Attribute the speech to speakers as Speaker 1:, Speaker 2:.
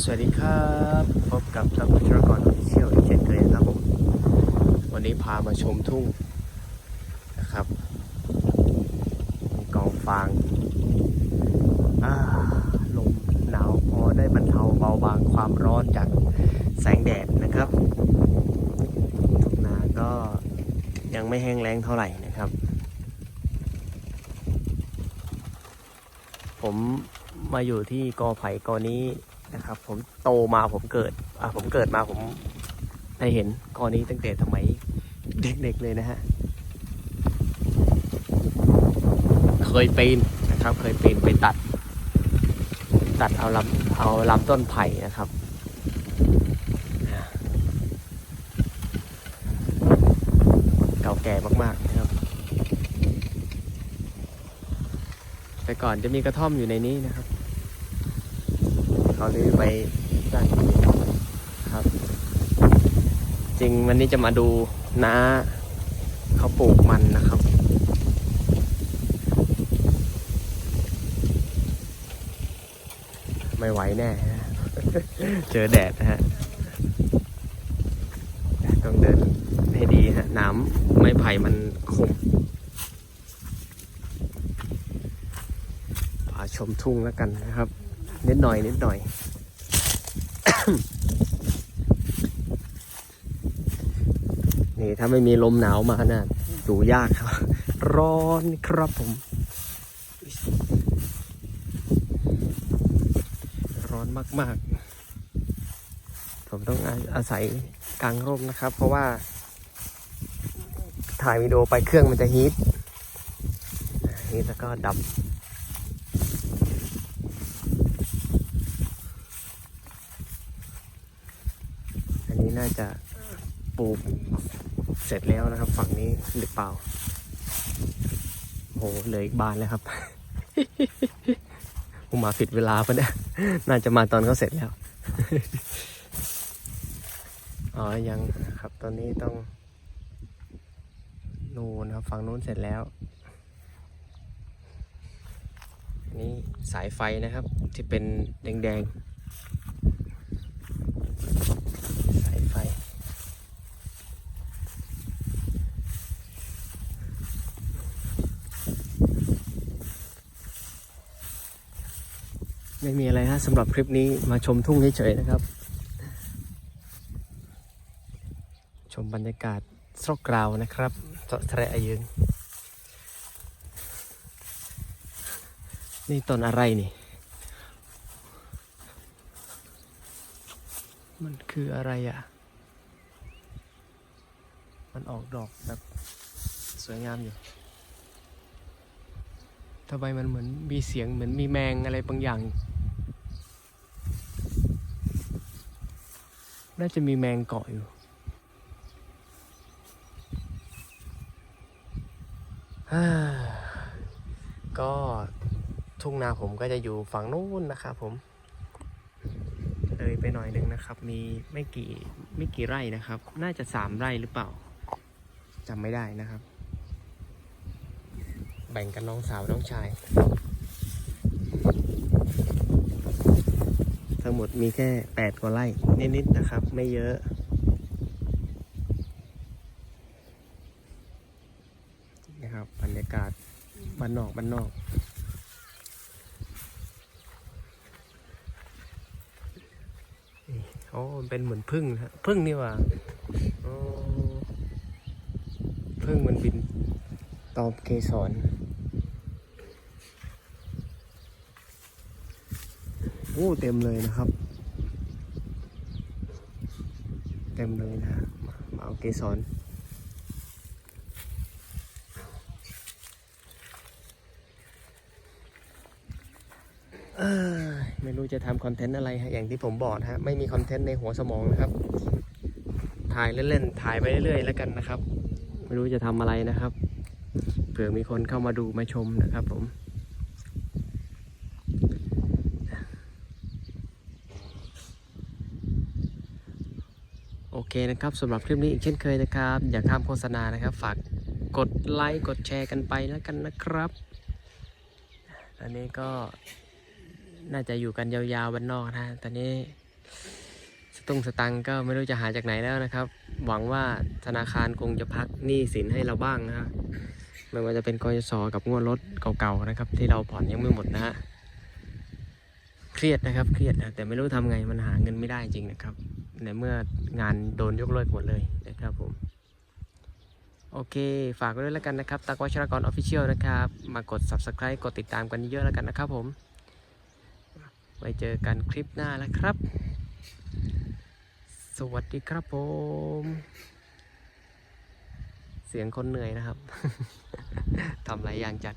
Speaker 1: สวัสดีครับ พบกับตะพุชรกรออฟฟิเชียลอีกเช่นเคยนะครับผมวันนี้พามาชมทุ่งนะครับมีกองฟางอ่าลมหนาวพอได้บรรเทาเบาบางความร้อนจากแสงแดดนะครับทุ่งนาก็ยังไม่แห้งแล้งเท่าไหร่นะครับ ผมมาอยู่ที่กอไผ่กอนี้ นะครับ ผมโตมาผมเกิดอะผมเกิดมาผมได้เห็นกอนี้ตั้งแต่สมัยเด็กๆเลยนะฮะเคยปีนนะครับ เคยปีนไปตัด ตัดเอาลำเอาลำต้นไผ่นะครับเก่าแก่มากๆนะครับ แต่ก่อนจะมีกระท่อมอยู่ในนี้นะครับ เขาเลยไปตั้งที่นี่ครับ จริงวันนี้จะมาดูน้าเขาปลูกมันนะครับ ไม่ไหวแน่ เจอแดดนะฮะต้องเดินให้ดีฮะน้ำไม้ไผ่มันคมพาชมทุ่งแล้วกันนะครับ นิดหน่อยนิดหน่อย นี่ถ้าไม่มีลมหนาวมานะ่ะอยู่ยากครับ ร้อนครับผม ร้อนมาก ๆ ผมต้องอาอาศัยกลางร่มนะครับ เพราะว่า ถ่ายวิดีโอไปเครื่องมันจะฮีทฮีทแล้วก็ดับ อันนี้น่า จะปลูกเสร็จแล้วนะครับ ฝั่งนี้หรือเปล่าโหเหลืออีกบานแล้วครับผมมาผิดเวลาปะเนี่ยน่าจะมาตอนเขาเสร็จแล้วอ๋อยังครับ ตอนนี้ต้องนู่นครับฝั่งนู้นเสร็จแล้วนี่สายไฟนะครับที่เป็นแดงๆ สายไฟ ไม่มีอะไรฮะสำหรับคลิปนี้มาชมทุ่งเฉยๆนะครับ ชมบรรยากาศสรกกราวนะครับสะแทระอายืนนี่ต้นอะไรนี่ มันคืออะไรอะ มันออกดอกแบบสวยงามอยู่ทำไมมันเหมือนมีเสียงเหมือนมีแมงอะไรบางอย่าง น่าจะมีแมงเกาะอยู่ฮ่าก็ทุ่งนาผมก็จะอยู่ฝั่งนู้นนะครับผม เลยไปหน่อยหนึงนะครับ มีไม่กี่ไม่กี่ไร่นะครับ น่าจะสามไร่หรือเปล่าจำไม่ได้นะครับ แบ่งกันน้องสาวน้องชาย ทั้งหมดมีแค่แปดกว่าไร่นิดๆนะครับ ไม่เยอะ นะครับบรรยากาศบ้านนอกบ้านนอกโอ้เป็นเหมือนพึ่งนะพึ่งนี่ว่าพึ่งมันบินตอมเกสร โอ้เต็มเลยนะครับ เต็มเลยนะมามาเอาเกสรไม่รู้จะทำคอนเทนต์อะไรฮะอย่างที่ผมบอกฮะไม่มีคอนเทนต์ในหัวสมองนะครับ ถ่ายเล่นๆถ่ายไปเรื่อยๆแล้วกันนะครับ ไม่รู้จะทำอะไรนะครับเผื่อมีคนเข้ามาดูมาชมนะครับผม เคนะครับสำหรับคลิปนี้อีกเช่นเคยนะครับ อย่าข้ามโฆษณานะครับ ฝากกดไลค์กดแชร์กันไปแล้วกันนะครับตอนนี้ก็น่าจะอยู่กันยาวๆวันนอกนะตอนนี้สตุ้งสตังก็ไม่รู้จะหาจากไหนแล้วนะครับ หวังว่าธนาคารคงจะพักหนี้สินให้เราบ้างนะฮะไม่ว่าจะเป็นกยศกับงวดรถเก่าๆนะครับ ที่เราผ่อนยังไม่หมดนะฮะเครียดนะครับเครียดนะแต่ไม่รู้ทำไงมันหาเงินไม่ได้จริงนะครับ ในเมื่องานโดนยกเลิกหมดเลยนะครับผม โอเค ฝากไว้ด้วยแล้วกันนะครับตักวัชรกรออฟฟิเชียลนะครับ มากด subscribe กดติดตามกันเยอะๆแล้วกันนะครับผม ไว้เจอกันคลิปหน้าแล้วครับ สวัสดีครับผม เสียงคนเหนื่อยนะครับ ทำหลายอย่างจัด